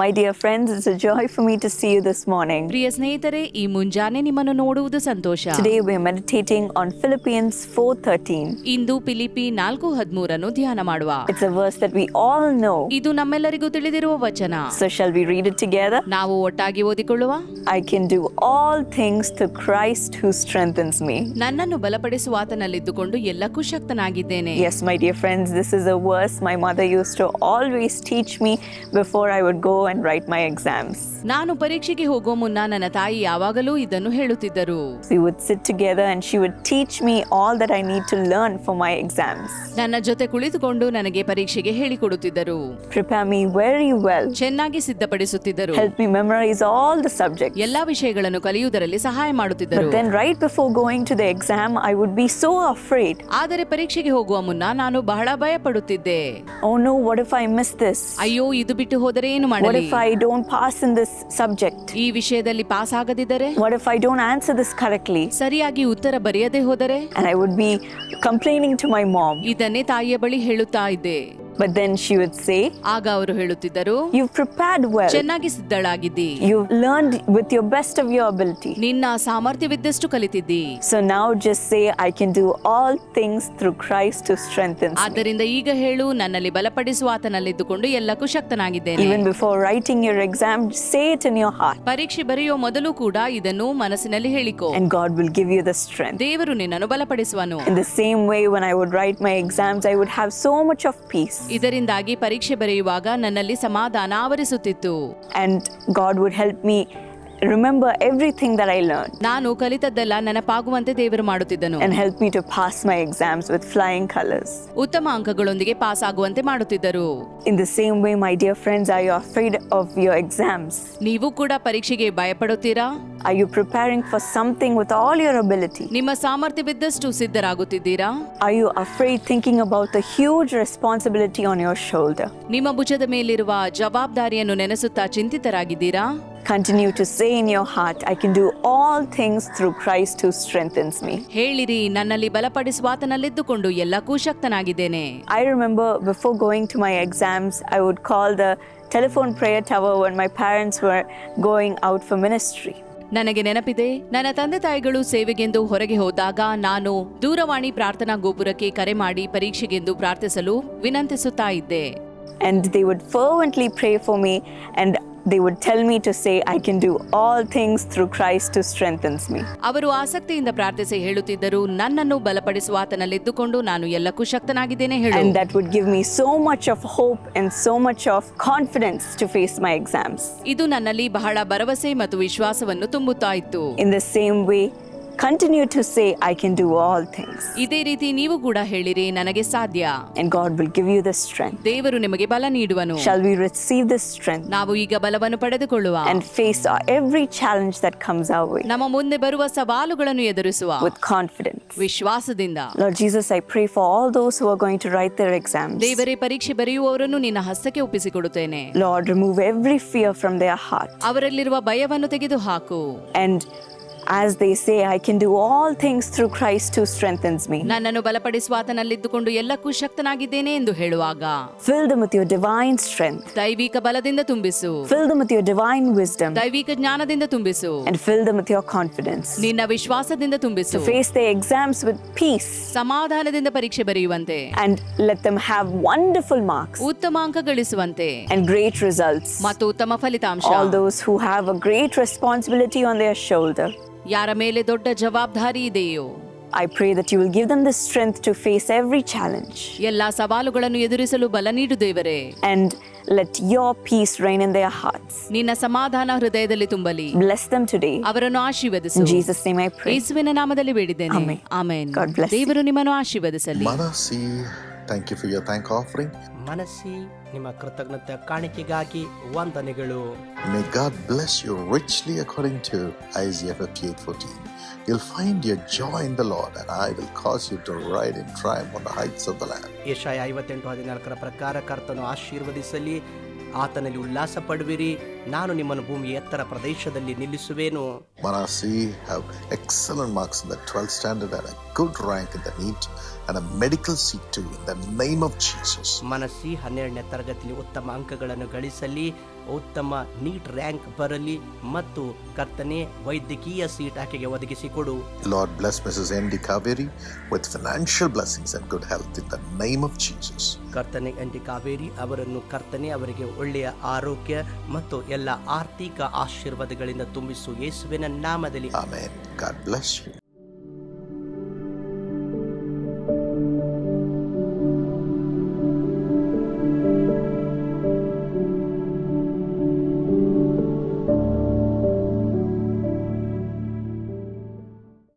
My dear friends it's a joy for me to see you this morning ಪ್ರಿಯ ಸ್ನೇಹಿತರೆ ಈ ಮುಂಜಾನೆ ನಿಮ್ಮನ್ನು ನೋಡುವುದು ಸಂತೋಷ. Today we meditating on Philippians 4:13 ಇಂದು ಫಿಲಿಪಿ 4:13 ಅನ್ನು ಧ್ಯಾನ ಮಾಡುವ. It's a verse that we all know ಇದು ನಮ್ಮೆಲ್ಲರಿಗೂ ತಿಳಿದಿರುವ ವಚನ. So shall we read it together ನಾವು ಒಟ್ಟಾಗಿ ಓದಿಕೊಳ್ಳುವ? I can do all things to Christ who strengthens me ನನ್ನನ್ನು ಬಲಪಡಿಸುವ ಆತನಲ್ಲಿದ್ದುಕೊಂಡು ಎಲ್ಲಕ್ಕೂ ಶಕ್ತನಾಗಿದ್ದೇನೆ. Yes my dear friends this is a verse my mother use to always teach me before I would go and write my exams ನಾನು ಪರೀಕ್ಷೆಗೆ ಹೋಗುವ ಮುನ್ನ ನನ್ನ ತಾಯಿ ಯಾವಾಗಲೂ ಇದನ್ನು ಹೇಳುತ್ತಿದ್ದರು. We would sit together and she would teach me all that I need to learn for my exams. ನನ್ನ ಜೊತೆ ಕುಳಿತುಕೊಂಡು ನನಗೆ ಪರೀಕ್ಷೆಗೆ ಹೇಳಿಕೊಡುತ್ತಿದ್ದರು. Prepare me ವೆರಿ ವೆಲ್ ಚೆನ್ನಾಗಿ ಸಿದ್ಧಪಡಿಸುತ್ತಿದ್ದರು. Help me memorize all the subject ಎಲ್ಲಾ ವಿಷಯಗಳನ್ನು ಕಲಿಯುವುದರಲ್ಲಿ ಸಹಾಯ ಮಾಡುತ್ತಿದ್ದರು. Then right before before to the exam I would be so so afraid. ಆದರೆ ಪರೀಕ್ಷೆಗೆ ಹೋಗುವ ಮುನ್ನ ನಾನು ಬಹಳ ಭಯಪಡುತ್ತಿದ್ದೆ. ಓ no what if I miss this? ಅಯ್ಯೋ ಇದು ಬಿಟ್ಟು ಹೋದರೆ ಏನು What if I don't pass in this subject? ಈ ವಿಷಯದಲ್ಲಿ ಪಾಸ್ ಆಗದಿದ್ದರೆ What if I don't answer this correctly? ಸರಿಯಾಗಿ ಉತ್ತರ ಬರೆಯದೆ ಹೋದರೆ And I would be complaining to my mom. ಇದನ್ನೇ ತಾಯಿಯ ಬಳಿ ಹೇಳುತ್ತಾ ಇದ್ದೆ But then she would say, ಆಗ ಅವರು ಹೇಳುತ್ತಿದ್ದರು You've prepared well. ಚೆನ್ನಾಗಿ ಸಿದ್ಧಳಾಗಿದ್ದಿ You've learned with your best of your ability. ನಿನ್ನ ಸಾಮರ್ಥ್ಯವಿದ್ದಷ್ಟು ಕಲಿತಿದ್ದಿ So now just say, I can do all things through Christ who strengthens me. ಆದ್ದರಿಂದ ಈಗ ಹೇಳು ನನ್ನಲ್ಲಿ ಬಲಪಡಿಸುವ ಆತನಲ್ಲಿದ್ದುಕೊಂಡು ಎಲ್ಲಕ್ಕೂ ಶಕ್ತನಾಗಿದ್ದೇನೆ Even before writing your exam, say it in your heart. ಪರೀಕ್ಷೆ ಬರೆಯುವ ಮೊದಲು ಕೂಡ ಇದನ್ನು ಮನಸ್ಸಿನಲ್ಲಿ ಹೇಳಿಕೋ And God will give you the strength. ದೇವರು ನಿನ್ನನ್ನು ಬಲಪಡಿಸುವನು In the same way, when I would write my exams, I would have so much of peace. ಇದರಿಂದಾಗಿ ಪರೀಕ್ಷೆ ಬರೆಯುವಾಗ ನನ್ನಲ್ಲಿ ಸಮಾಧಾನ ಆವರಿಸುತ್ತಿತ್ತು. And God would help me remember everything that I learned ನಾನು ಕಲಿತದ್ದೆಲ್ಲ ನೆನಪಾಗುವಂತೆ ದೇವರು ಮಾಡುತ್ತಿದ್ದನು and help me to pass my exams with flying colors. ಉತ್ತಮ ಅಂಕಗಳೊಂದಿಗೆ pass ಆಗುವಂತೆ ಮಾಡುತ್ತಿದ್ದರು In the same way, my dear friends, are you afraid of your exams? ನೀವು ಕೂಡ ಪರೀಕ್ಷೆಗೆ ಭಯಪಡುತ್ತೀರಾ Are you preparing for something with all your ability? ನಿಮ್ಮ ಸಾಮರ್ಥ್ಯವಿದ್ದಷ್ಟು ಸಿದ್ಧರಾಗುತ್ತಿದ್ದೀರಾ Are you afraid thinking about the huge responsibility on your shoulder? ನಿಮ್ಮ ಭುಜದ ಮೇಲಿರುವ ಜವಾಬ್ದಾರಿಯನ್ನು ನೆನೆಸುತ್ತಾ ಚಿಂತಿತರಾಗಿದ್ದೀರಾ Continue to say in your heart, I can do all things through Christ who strengthens me. ಹೇಳಿರಿ ನನ್ನಲ್ಲಿ ಬಲಪಡಿಸುವ ಆತನಲ್ಲಿದ್ದುಕೊಂಡು ಎಲ್ಲಕ್ಕೂ ಶಕ್ತನಾಗಿದ್ದೇನೆ I remember before going to my exams, I would call the telephone prayer tower when my parents were going out for ministry. ನನಗೆ ನೆನಪಿದೆ ನನ್ನ ತಂದೆ ತಾಯಿಗಳು ಸೇವೆಗೆಂದು ಹೊರಗೆ ಹೋದಾಗ ನಾನು ದೂರವಾಣಿ ಪ್ರಾರ್ಥನಾ ಗೋಪುರಕ್ಕೆ ಕರೆ ಮಾಡಿ ಪರೀಕ್ಷೆಗೆಂದು ಪ್ರಾರ್ಥಿಸಲು ವಿನಂತಿಸುತ್ತಾ ಇದ್ದೆ and they would fervently pray for me and they would tell me to say I can do all things through Christ to strengthens me ಅವರು ಆಸಕ್ತಿಯಿಂದ ಪ್ರಾರ್ಥಿಸಿ ಹೇಳುತ್ತಿದ್ದರು ನನ್ನನ್ನು ಬಲಪಡಿಸುವ ಆತನಲ್ಲಿದ್ದುಕೊಂಡು ನಾನು ಎಲ್ಲಕ್ಕೂ ಶಕ್ತನಾಗಿದ್ದೇನೆ ಹೇಳಿ. That would give me so much of hope and so much of confidence to face my exams ಇದು ನನ್ನಲ್ಲಿ ಬಹಳ ಭರವಸೆ ಮತ್ತು ವಿಶ್ವಾಸವನ್ನು ತುಂಬುತ್ತಾ ಇತ್ತು. In the same way continue to say I can do all things ಇದೇ ರೀತಿ ನೀವು ಕೂಡ ಹೇಳಿರಿ ನನಗೆ ಸಾಧ್ಯ. And God will give you the strength ದೇವರು ನಿಮಗೆ ಬಲ ನೀಡುವನು. Shall we receive the strength ನಾವು ಈಗ ಬಲವನ್ನು ಪಡೆದುಕೊಳ್ಳುವ. And face every challenge that comes our way ನಮ್ಮ ಮುಂದೆ ಬರುವ ಸವಾಲುಗಳನ್ನು ಎದುರಿಸುವ. ವಿತ್ ಕಾನ್ಫಿಡೆನ್ಸ್ ವಿಶ್ವಾಸದಿಂದ. Lord Jesus I pray for all those who are going to write their exams ದೇವರೇ ಪರೀಕ್ಷೆ ಬರೆಯುವವರನ್ನು ನಿನ್ನ ಹಸ್ತಕ್ಕೆ ಒಪ್ಪಿಸಿಕೊಡುತ್ತೇನೆ. Lord remove every fear from their heart ಅವರಲ್ಲಿರುವ ಭಯವನ್ನು ತೆಗೆದು ಹಾಕು and as they say, I can do all things through Christ who strengthens me. ನನ್ನನ್ನು ಬಲಪಡಿಸುವ ಆತನಲ್ಲಿದ್ದುಕೊಂಡು ಎಲ್ಲಕ್ಕೂ ಶಕ್ತನಾಗಿದ್ದೇನೆ ಎಂದು ಹೇಳುವಾಗ Fill them with your divine strength. ದೈವಿಕ ಬಲದಿಂದ ತುಂಬಿಸು Fill them with your divine wisdom. ದೈವಿಕ ಜ್ಞಾನದಿಂದ ತುಂಬಿಸು And fill them with your confidence. ನಿನ್ನ ವಿಶ್ವಾಸದಿಂದ ತುಂಬಿಸು To face their exams with peace. ಸಮಾಧಾನದಿಂದ ಪರೀಕ್ಷೆ ಬರೆಯುವಂತೆ And let them have wonderful marks ಉತ್ತಮ ಅಂಕ ಗಳಿಸುವಂತೆ and great results. ಮತ್ತು ಉತ್ತಮ ಫಲಿತಾಂಶ All those who have a great responsibility on their shoulder. ಯಾರ ಮೇಲೆ ದೊಡ್ಡ ಜವಾಬ್ದಾರಿ ಇದೆಯೋ I pray that you will give them the strength to face every challenge. ಎಲ್ಲಾ ಸವಾಲುಗಳನ್ನು ಎದುರಿಸಲು ಬಲ ನೀಡು ದೇವರೇ And let your peace reign in their hearts. ನಿನ್ನ ಸಮಾಧಾನ ಹೃದಯದಲ್ಲಿ ತುಂಬಲಿ Bless them today. ಅವರನ್ನು ಆಶೀರ್ವದಿಸು Jesus Jesus' name I pray. ಯೇಸುವಿನ ನಾಮದಲ್ಲಿ ಬೇಡಿದ್ದೇನೆ Amen. Amen God bless you. ದೇವರು ನಿಮ್ಮನ್ನು ಆಶೀರ್ವದಿಸಲಿ Manasi, thank you for your thank offering. ಮನಸ್ಸಿ ನಿಮ್ಮ ಕೃತಜ್ಞತೆ ಕಾಣಿಕೆಗಾಗಿ ವಂದನೆಗಳು May God bless you richly according to Isaiah 58:14. You'll find your joy in the Lord, and I will cause you to ride in triumph on the heights of the land. ಯಶಾಯ ಐವತ್ತೆಂಟು ಹದಿನಾಲ್ಕರ ಪ್ರಕಾರ ಕರ್ತನು ಆಶೀರ್ವದಿಸಲಿ ಆತನಲ್ಲಿ ಉಲ್ಲಾಸ ಪಡುವಿರಿ ನಾನು ನಿಮ್ಮನ್ನು ಭೂಮಿಯ ಎತ್ತರ ಪ್ರದೇಶದಲ್ಲಿ ನಿಲ್ಲಿಸುವೇನು. Marasi have excellent marks in the 12th standard and a good rank in the NEET and a medical seat to in the name of Jesus Manasi ಹನ್ನೆರಡನೇ ತರಗತಿಯಲ್ಲಿ ಉತ್ತಮ ಅಂಕಗಳನ್ನು ಗಳಿಸಲಿ. ಉತ್ತಮ ನೀಟ್ ರ್ಯಾಂಕ್ ಬರಲಿ ಮತ್ತು ಕರ್ತನೆ ವೈದ್ಯಕೀಯ ಸೀಟ್ ಆಕೆಗೆ ಒದಗಿಸಿಕೊಡು Lord bless Mrs. N.D. Kaveri with financial blessings and good health in the name of Jesus. ಕರ್ತನೆ ಎಂಡಿ ಕಾವೇರಿ ಅವರನ್ನು ಕರ್ತನೆ ಅವರಿಗೆ ಒಳ್ಳೆಯ ಆರೋಗ್ಯ ಮತ್ತು ಎಲ್ಲ ಆರ್ಥಿಕ ಆಶೀರ್ವಾದಗಳಿಂದ ತುಂಬಿಸು ಯೇಸುವಿನ ನಾಮದಲ್ಲಿ Amen. God bless you.